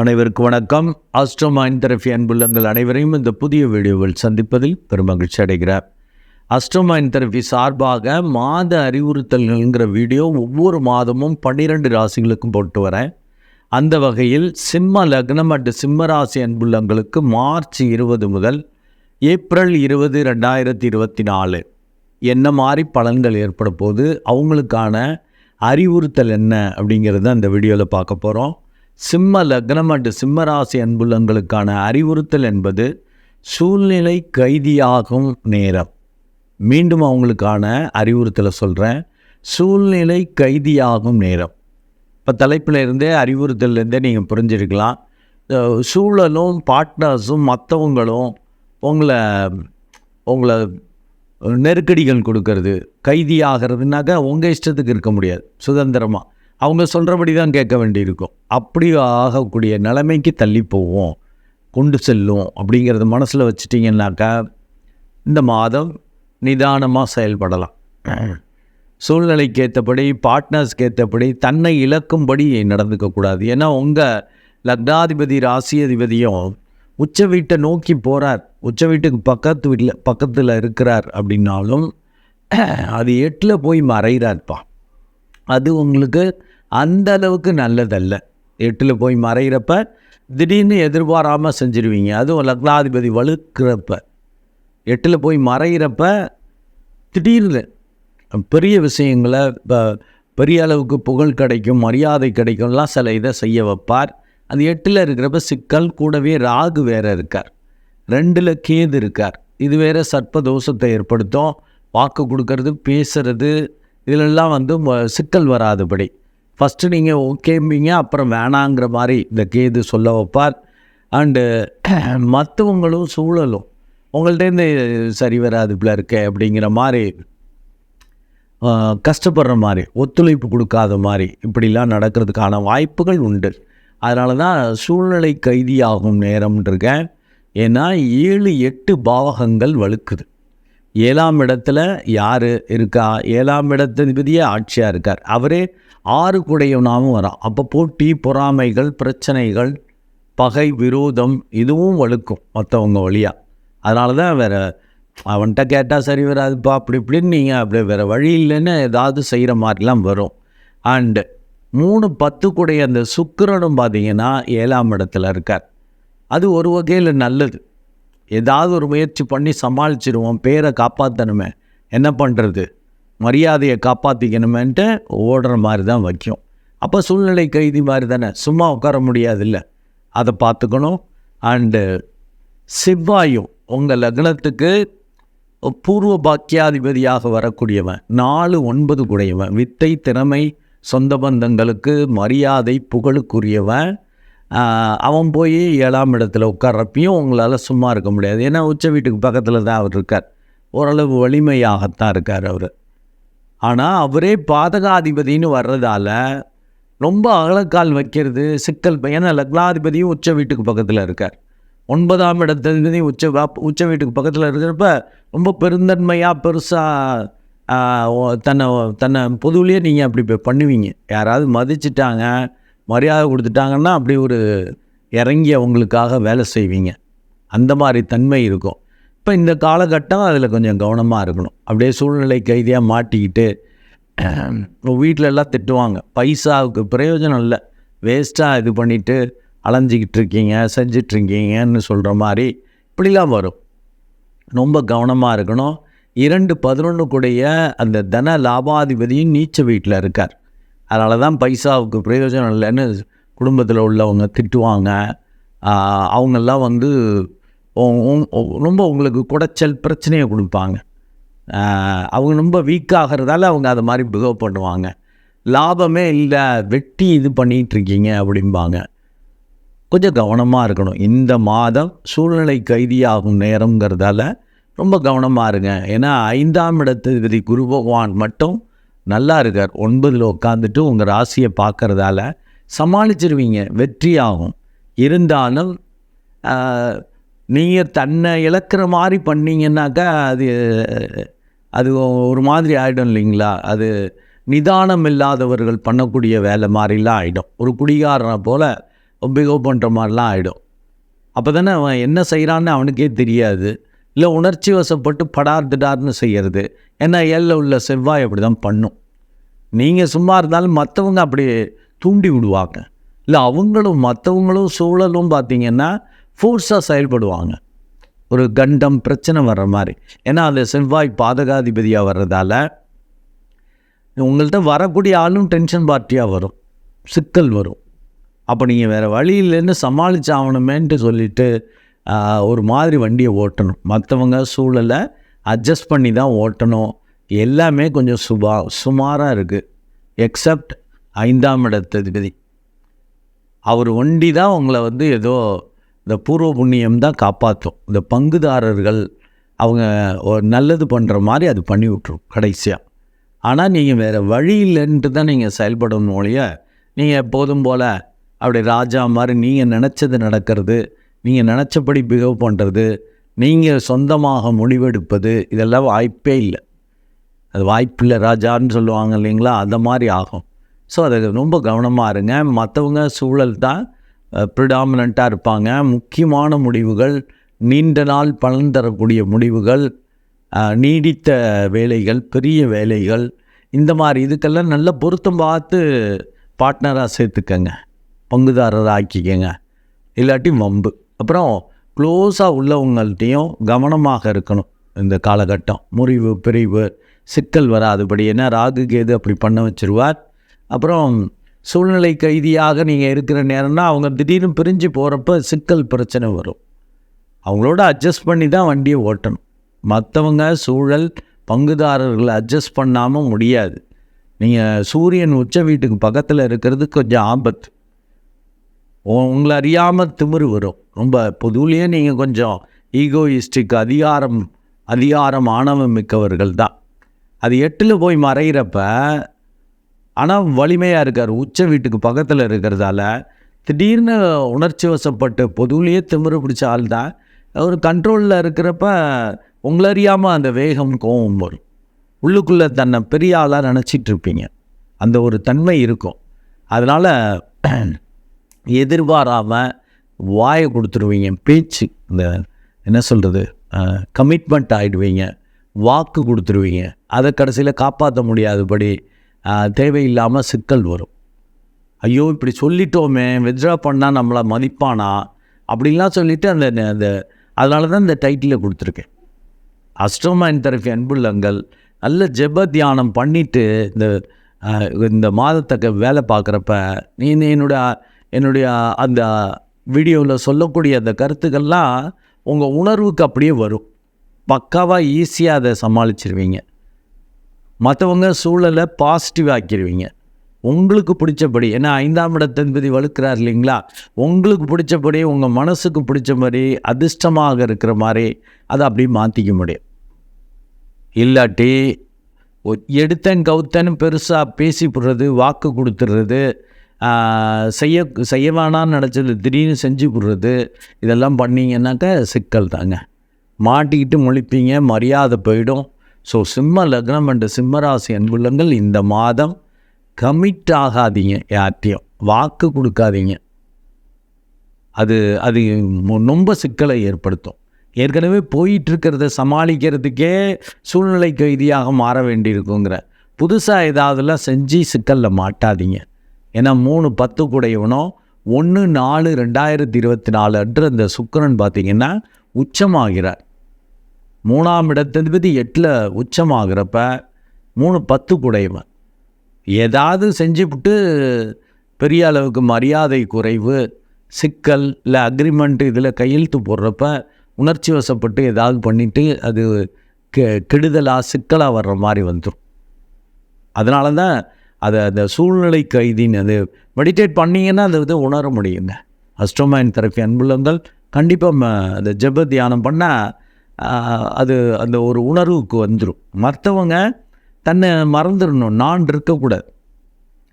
அனைவருக்கும் வணக்கம். அஸ்ட்ரோமைன் தெரபி அன்புள்ளங்கள் அனைவரையும் இந்த புதிய வீடியோவில் சந்திப்பதில் பெருமகிழ்ச்சி அடைகிறார் அஸ்ட்ரோமைன் தெரபி சார்பாக மாத அறிவுறுத்தல்கள்ங்கிற வீடியோ ஒவ்வொரு மாதமும் பன்னிரெண்டு ராசிகளுக்கும் போட்டு வரேன். அந்த வகையில் சிம்ம லக்னம் அண்டு சிம்ம ராசி அன்புள்ளங்களுக்கு மார்ச் இருபது முதல் ஏப்ரல் இருபது ரெண்டாயிரத்தி இருபத்தி நாலு. என்ன மாதிரி பலன்கள் ஏற்பட போது அவங்களுக்கான அறிவுறுத்தல் என்ன அப்படிங்கிறத அந்த வீடியோவில் பார்க்க போகிறோம் சிம்ம லக்னம் அண்டு சிம்ம ராசி அன்புள்ளங்களுக்கான அறிவுறுத்தல் என்பது சூழ்நிலை கைதியாகும் நேரம். மீண்டும் அவங்களுக்கான அறிவுறுத்தலை சொல்கிறேன் சூழ்நிலை கைதியாகும் நேரம். இப்போ தலைப்பில் இருந்தே அறிவுறுத்தல்லேருந்தே நீங்கள் புரிஞ்சிருக்கலாம். சூழலும் பார்ட்னர்ஸும் மற்றவங்களும் உங்களை உங்களை நெருக்கடிகள் கொடுக்கறது. கைதி ஆகிறதுனாக்கா உங்கள் இஷ்டத்துக்கு இருக்க முடியாது. சுதந்திரமாக அவங்க சொல்கிறபடி தான் கேட்க வேண்டியிருக்கும். அப்படி ஆகக்கூடிய நிலைமைக்கு தள்ளி போவோம். கொண்டு செல்லும் அப்படிங்கிறத மனசில் வச்சுட்டிங்கன்னாக்கா இந்த மாதம் நிதானமாக செயல்படலாம். சூழ்நிலைக்கு ஏற்றபடி பார்ட்னர்ஸ்க்கு ஏற்றபடி தன்னை இழக்கும்படி நடந்துக்கக்கூடாது ஏன்னா உங்கள் லக்னாதிபதி ராசி அதிபதியும் உச்ச வீட்டை நோக்கி போகிறார் உச்ச வீட்டுக்கு பக்கத்து வீட்டில் பக்கத்தில் இருக்கிறார் அப்படின்னாலும் அது எட்டில் போய் மறைகிறார்ப்பா. அது உங்களுக்கு அந்த அளவுக்கு நல்லதல்ல. எட்டில் போய் மறைகிறப்ப திடீர்னு எதிர்பாராமல் செஞ்சிருவீங்க. அதுவும் லக்னாதிபதி வலுக்கிறப்ப. எட்டில் போய் மறைகிறப்ப திடீர்னு பெரிய விஷயங்களை இப்போ பெரிய அளவுக்கு புகழ் கிடைக்கும் மரியாதை கிடைக்கும்லாம் சில இதை செய்ய வைப்பார். அந்த எட்டில் இருக்கிறப்ப சிக்கல் கூடவே ராகு வேறு இருக்கார். ரெண்டில் கேது இருக்கார். இது வேறு சர்ப்ப தோஷத்தை ஏற்படுத்தும். வாக்கு கொடுக்கறது பேசுகிறது இதிலெல்லாம் வந்து சிக்கல் வராதபடி. ஃபஸ்ட்டு நீங்கள் ஓகேம்பீங்க அப்புறம் வேணாங்கிற மாதிரி இந்த கேது சொல்ல வைப்பார். அண்டு மற்றவங்களும் சூழலும் உங்கள்கிட்டேருந்து சரி வராது இப்படி இருக்கே அப்படிங்கிற மாதிரி கஷ்டப்படுற மாதிரி ஒத்துழைப்பு கொடுக்காத மாதிரி இப்படிலாம் நடக்கிறதுக்கான வாய்ப்புகள் உண்டு. அதனால தான் சூழ்நிலை கைதியாகும் நேரம்ன்றிருக்கேன் ஏன்னா ஏழு எட்டு பாவகங்கள் வலுக்குது ஏழாம் இடத்துல யார் இருக்கா? ஏழாம் இடத்ததிபதியே ஆட்சியாக இருக்கார். அவரே ஆறு குடையவனாகவும் வரான். அப்போ போட்டி பொறாமைகள் பிரச்சனைகள் பகை விரோதம் இதுவும் வலுக்கும் மற்றவங்க வழியாக அதனால தான் வேறு அவன்கிட்ட கேட்டால் சரி வராதுப்பா அப்படி இப்படின்னு நீங்கள் அப்படி வேறு வழி இல்லைன்னு ஏதாவது செய்கிற மாதிரிலாம் வரும். அண்டு மூணு பத்து கூடைய அந்த சுக்கரனும் பார்த்தீங்கன்னா ஏழாம் இடத்துல இருக்கார். அது ஒரு வகையில் நல்லது. ஏதாவது ஒரு முயற்சி பண்ணி சமாளிச்சிருவோம் பேரை காப்பாற்றணுமே என்ன பண்ணுறது மரியாதையை காப்பாற்றிக்கணுமேன்ட்டு ஓடுற மாதிரி தான் வைக்கும். அப்போ சூழ்நிலை கைதி மாதிரி தானே. சும்மா உட்கார முடியாதுல்ல. அதை பார்த்துக்கணும். அண்டு செவ்வாயும் உங்கள் லக்னத்துக்கு பூர்வ பாக்கியாதிபதியாக வரக்கூடியவன் நாலு ஒன்பது கூடையவன் வித்தை திறமை சொந்த பந்தங்களுக்கு மரியாதை புகழுக்குரியவன். அவன் போய் ஏழாம் இடத்துல உட்கார்றப்பையும் உங்களால் சும்மா இருக்க முடியாது. ஏன்னா உச்ச வீட்டுக்கு பக்கத்தில் தான் அவர் இருக்கார். ஓரளவு வலிமையாகத்தான் இருக்கார் அவர். ஆனால் அவரே பாதகாதிபதின்னு வர்றதால ரொம்ப அகலக்கால் வைக்கிறது சிக்கல் ஏன்னா லக்னாதிபதியும் உச்ச வீட்டுக்கு பக்கத்தில் இருக்கார். ஒன்பதாம் இடத்ததிபதி உச்ச உச்ச வீட்டுக்கு பக்கத்தில் இருக்கிறப்ப ரொம்ப பெருந்தன்மையாக பெருசாக தன்னை தன்னை பொதுவிலேயே நீங்கள் அப்படி பண்ணுவீங்க. யாராவது மதிச்சிட்டாங்க மரியாதை கொடுத்துட்டாங்கன்னா அப்படி ஒரு இறங்கி அவங்களுக்காக வேலை செய்வீங்க. அந்த மாதிரி தன்மை இருக்கும். இப்போ இந்த காலகட்டம் அதில் கொஞ்சம் கவனமாக இருக்கணும். அப்படியே சூழ்நிலை கைதியாக மாட்டிக்கிட்டு வீட்டிலெல்லாம் திட்டுவாங்க. பைசாவுக்கு பிரயோஜனம் இல்லை. வேஸ்ட்டாக இது பண்ணிவிட்டு அலைஞ்சிக்கிட்டு இருக்கீங்க செஞ்சிட்ருக்கீங்கன்னு சொல்கிற மாதிரி இப்படிலாம் வரும். ரொம்ப கவனமாக இருக்கணும். இரண்டு பதினொன்று கூடைய அந்த தன லாபாதிபதியும் நீச்ச வீட்டில் இருக்கார். அதனால தான் பைசாவுக்கு பிரயோஜனம் இல்லைன்னு குடும்பத்தில் உள்ளவங்க திட்டுவாங்க. அவங்கெல்லாம் வந்து ரொம்ப உங்களுக்கு குடைச்சல் பிரச்சனையை கொடுப்பாங்க. அவங்க ரொம்ப வீக்காகிறதால அவங்க அதை மாதிரி பிஹேவ் பண்ணுவாங்க. லாபமே இல்லை வெட்டி இது பண்ணிகிட்ருக்கீங்க அப்படிம்பாங்க. கொஞ்சம் கவனமாக இருக்கணும். இந்த மாதம் சூழ்நிலை கைதியாகும் நேரங்கிறதால ரொம்ப கவனமாக இருங்க. ஏன்னா ஐந்தாம் இடத்ததிபதி குரு பகவான் மட்டும் நல்லா இருக்கார். ஒன்பதில் உட்காந்துட்டு உங்கள் ராசியை பார்க்குறதால சமாளிச்சிருவீங்க. வெற்றி ஆகும் இருந்தாலும் நீங்கள் தன்னை இழக்கிற மாதிரி பண்ணீங்கன்னாக்கா அது அது ஒரு மாதிரி ஆகிடும் இல்லைங்களா? அது நிதானம் இல்லாதவர்கள் பண்ணக்கூடிய வேலை மாதிரிலாம் ஆகிடும் ஒரு குடிகாரனை போல் பிகோ பண்ணுற மாதிரிலாம் ஆகிடும் அப்போ தானே அவன் என்ன செய்கிறான்னு அவனுக்கே தெரியாது. இல்லை உணர்ச்சி வசப்பட்டு படார் திடார்னு செய்கிறது ஏன்னா ஏழில் உள்ள செவ்வாய் அப்படி தான் பண்ணும். நீங்கள் சும்மா இருந்தாலும் மற்றவங்க அப்படி தூண்டி விடுவாங்க. இல்லை அவங்களும் மற்றவங்களும் சூழலும் பார்த்தீங்கன்னா ஃபோர்ஸாக செயல்படுவாங்க. ஒரு கண்டம் பிரச்சனை வர்ற மாதிரி. ஏன்னா அந்த செவ்வாய் பாதகாதிபதியாக வர்றதால உங்கள்கிட்ட வரக்கூடிய ஆளும் டென்ஷன் பார்ட்டியாக வரும். சிக்கல் வரும். அப்போ நீங்கள் வேறு வழி இல்லைன்னு சமாளிச்சு ஆகணுமேன்ட்டு சொல்லிவிட்டு ஒரு மாதிரி வண்டியை ஓட்டணும். மற்றவங்க சூழலை அட்ஜஸ்ட் பண்ணி தான் ஓட்டணும். எல்லாமே கொஞ்சம் சுபா சுமாராக இருக்குது எக்ஸப்ட் ஐந்தாம் இடத்ததிபதி. அவர் ஒண்டி தான் உங்களை வந்து ஏதோ இந்த பூர்வ புண்ணியம் தான் காப்பாற்றும். இந்த பங்குதாரர்கள் அவங்க ஒரு நல்லது பண்ணுற மாதிரி அது பண்ணி விட்ரும் கடைசியாக ஆனால் நீங்கள் வேறு வழி இல்லைன்ட்டு தான் நீங்கள் செயல்படணும் ஒழிய நீங்கள் எப்போதும் போல் அப்படி ராஜா மாதிரி நீங்கள் நினச்சது நடக்கிறது நீங்கள் நினச்சபடி பிஹேவ் பண்ணுறது நீங்கள் சொந்தமாக முடிவெடுப்பது இதெல்லாம் வாய்ப்பே இல்லை. அது வாய்ப்பில்லை ராஜான்னு சொல்லுவாங்க இல்லைங்களா? அந்த மாதிரி ஆகும். ஸோ அது ரொம்ப கவனமாக இருங்க. மற்றவங்க சூழல் தான் ப்ரிடாமினண்ட்டாக இருப்பாங்க. முக்கியமான முடிவுகள் நீண்ட நாள் பலன் தரக்கூடிய முடிவுகள் நீடித்த வேலைகள் பெரிய வேலைகள் இந்த மாதிரி இதுக்கெல்லாம் நல்ல பொருத்தம் பார்த்து பார்ட்னராக சேர்த்துக்கங்க. பங்குதாரராக ஆக்கிக்கங்க இல்லாட்டி வம்பு. அப்புறம் க்ளோஸாக உள்ளவங்கள்ட்டையும் கவனமாக இருக்கணும் இந்த காலகட்டம். முறிவு பிரிவு சிக்கல் வராதுபடி. ஏன்னா ராகு கேது அப்படி பண்ண வச்சுருவார். அப்புறம் சூழ்நிலை கைதியாக நீங்கள் இருக்கிற நேரம்னா அவங்க திடீர்னு பிரிஞ்சு போகிறப்ப சிக்கல் பிரச்சனை வரும். அவங்களோட அட்ஜஸ்ட் பண்ணி தான் வண்டியை ஓட்டணும். மற்றவங்க சூழல் பங்குதாரர்களை அட்ஜஸ்ட் பண்ணாமல் முடியாது. நீங்கள் சூரியன் உச்ச வீட்டுக்கு பக்கத்தில் இருக்கிறது கொஞ்சம் ஆபத்து. உங்களை அறியாமல் திமிரு வரும். ரொம்ப பொதுவிலேயே நீங்கள் கொஞ்சம் ஈகோயிஸ்டிக் அதிகாரம் அதிகாரம் ஆணவம் மிக்கவர்கள் தான். அது எட்டில் போய் மறைகிறப்ப ஆனால் வலிமையாக இருக்கார். உச்ச வீட்டுக்கு பக்கத்தில் இருக்கிறதால திடீர்னு உணர்ச்சி வசப்பட்டு பொதுவிலேயே திமிரு பிடிச்ச ஆள் தான். ஒரு கண்ட்ரோலில் இருக்கிறப்ப உங்களை அறியாமல் அந்த வேகம் கோவம் வரும். உள்ளுக்குள்ளே தன்னை பெரிய ஆளாக நினச்சிட்ருப்பீங்க அந்த ஒரு தன்மை இருக்கும். அதனால் எதிர்பாராமல் வாயை கொடுத்துருவீங்க பேச்சு இந்த என்ன சொல்கிறது கமிட்மெண்ட் ஆகிடுவீங்க வாக்கு கொடுத்துருவீங்க. அதை கடைசியில் காப்பாற்ற முடியாதபடி தேவையில்லாமல் சிக்கல் வரும். ஐயோ இப்படி சொல்லிட்டோமே வித்ட்ரா பண்ணால் நம்மளை மதிப்பானா? அப்படின்லாம் சொல்லிவிட்டு அந்த அந்த அதனால தான் இந்த டைட்டிலை கொடுத்துருக்கேன். அஸ்ட்ரோமைன் தெரபி அன்புள்ளங்கள் நல்ல ஜெப தியானம் பண்ணிவிட்டு இந்த இந்த மாதத்தக்க வேலை பார்க்குறப்ப நீ நீ என்னுடைய என்னுடைய அந்த வீடியோவில் சொல்லக்கூடிய அந்த கருத்துக்கள்லாம் உங்கள் உணர்வுக்கு அப்படியே வரும். பக்காவாக ஈஸியாக அதை சமாளிச்சிருவீங்க. மற்றவங்க சூழலை பாசிட்டிவ் ஆக்கிடுவீங்க உங்களுக்கு பிடிச்சபடி ஏன்னா ஐந்தாம் இடத்தன்பதி வலுக்கிறார் இல்லைங்களா? உங்களுக்கு பிடிச்சபடி உங்கள் மனசுக்கு பிடிச்ச மாதிரி அதிர்ஷ்டமாக இருக்கிற மாதிரி அதை அப்படியே மாற்றிக்க முடியும். இல்லாட்டி எடுத்தன் கவுத்தன் பெருசாக பேசி போடுறது வாக்கு கொடுத்துடுறது செய்ய செய்ய வேணாம்னு நினச்சது திடீர்னு செஞ்சு கொடுறது இதெல்லாம் பண்ணிங்கன்னாக்க சிக்கல் தாங்க. மாட்டிக்கிட்டு முழிப்பீங்க மரியாதை போயிடும். ஸோ சிம்ம லக்னம் என்ற சிம்மராசி அன்புள்ளங்கள் இந்த மாதம் கமிட் ஆகாதீங்க யார்ட்டையும். வாக்கு கொடுக்காதீங்க. அது அது மு- ரொம்ப சிக்கலை ஏற்படுத்தும். ஏற்கனவே போயிட்டுருக்கிறத சமாளிக்கிறதுக்கே சூழ்நிலை கைதியாக மாற வேண்டியிருக்குங்கிற. புதுசாக ஏதாவதுலாம் செஞ்சு சிக்கலில் மாட்டாதீங்க. ஏன்னா மூணு பத்து கூடையவனும் ஒன்று நாலு ரெண்டாயிரத்தி இருபத்தி நாலு அன்று அந்த சுக்கிரன் பார்த்திங்கன்னா உச்சமாகிறார். மூணாம் இடத்ததிபதி எட்டில் உச்சமாகிறப்ப மூணு பத்து கூடையவன் ஏதாவது செஞ்சுவிட்டு பெரிய அளவுக்கு மரியாதை குறைவு சிக்கல் இல்லை அக்ரிமெண்ட் இதில் கையெழுத்து போடுறப்ப உணர்ச்சி வசப்பட்டு ஏதாவது பண்ணிவிட்டு அது கெ கெடுதலாக சிக்கலாக வர்ற மாதிரி வந்துடும் அதனால தான் அதை அந்த சூழ்நிலை கைதின்னு அது மெடிடேட் பண்ணிங்கன்னா அதை வந்து உணர முடியுங்க. அஸ்ட்ரோமைன் தெரப்பி அன்புள்ளங்கள் கண்டிப்பாக அந்த ஜெப தியானம் பண்ணால் அது அந்த ஒரு உணர்வுக்கு வந்துடும் மற்றவங்க தன்னை மறந்துடணும் நான் இருக்கக்கூடாது.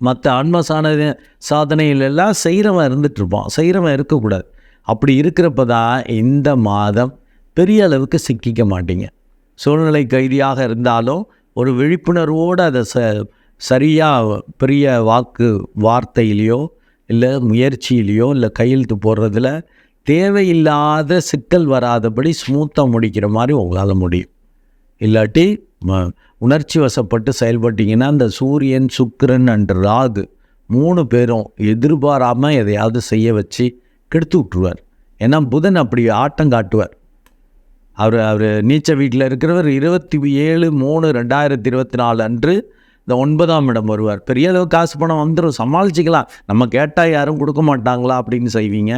மற்ற ஆன்ம சாதனை சாதனைகள் செய்கிறவன் இருந்துகிட்ருப்பான் செய்கிறவன் இருக்கக்கூடாது. அப்படி இருக்கிறப்ப தான் இந்த மாதம் பெரிய அளவுக்கு சிக்கிக்க மாட்டீங்க. சூழ்நிலை கைதியாக இருந்தாலும் ஒரு விழிப்புணர்வோடு அதை ச சரியாக பெரிய வாக்கு வார்த்தையிலையோ இல்லை முயற்சியிலையோ இல்லை கையெழுத்து போடுறதுல தேவையில்லாத சிக்கல் வராதபடி ஸ்மூத்தாக முடிக்கிற மாதிரி உங்களால் முடியும். இல்லாட்டி ம உணர்ச்சி வசப்பட்டு செயல்பட்டிங்கன்னா அந்த சூரியன் சுக்கிரன் அண்ட் ராகு மூணு பேரும் எதிர்பாராமல் எதையாவது செய்ய வச்சு கெடுத்து விட்ருவார் ஏன்னா புதன் அப்படி ஆட்டம் காட்டுவார். அவர் அவர் நீச்ச வீட்டில் இருக்கிறவர் இருபத்தி ஏழு மூணு ரெண்டாயிரத்தி இருபத்தி நாலு அன்று இந்த ஒன்பதாம் இடம் வருவார். பெரிய அளவு காசு பணம் வந்துடும் சமாளிச்சிக்கலாம். நம்ம கேட்டால் யாரும் கொடுக்க மாட்டாங்களா அப்படின்னு செய்வீங்க.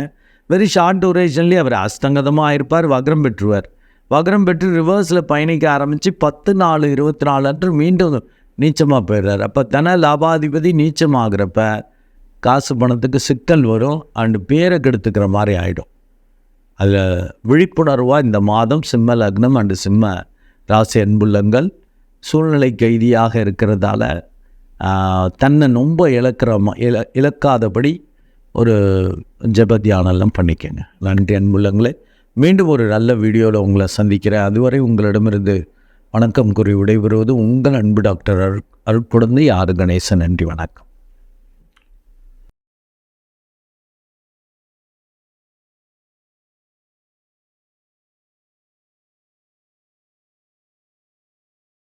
வெரி ஷார்ட் டூரேஷன்லேயே அவர் அஸ்தங்கதமாக ஆயிருப்பார் வக்ரம் பெற்றுவார். வக்ரம் பெற்று ரிவர்ஸில் பயணிக்க ஆரம்பித்து பத்து நாலு இருபத்தி நாலு அன்று மீண்டும் நீச்சமாக போயிடுறார். அப்போ தன லாபாதிபதி நீச்சமாகிறப்ப காசு பணத்துக்கு சிக்கல் வரும். அண்டு பேரை கெடுத்துக்கிற மாதிரி ஆகிடும் அதில் விழிப்புணர்வாக இந்த மாதம் சிம்ம லக்னம் அண்டு சிம்ம ராசி அன்புள்ளங்கள் சூழ்நிலை கைதியாக இருக்கிறதால தன்னை ரொம்ப இழக்கிற மா இழ இழக்காதபடி ஒரு ஜபத்தியானெல்லாம் பண்ணிக்கோங்க பண்ணிக்கங்க. நன்றி அன்புள்ளங்களே. மீண்டும் ஒரு நல்ல வீடியோவில் உங்களை சந்திக்கிறேன். அதுவரை உங்களிடமிருந்து வணக்கம் கூறி விடைபெறுவது உங்கள் அன்பு டாக்டர் அருள் அருட்குழந்தை ஆறு கணேசன். நன்றி வணக்கம்.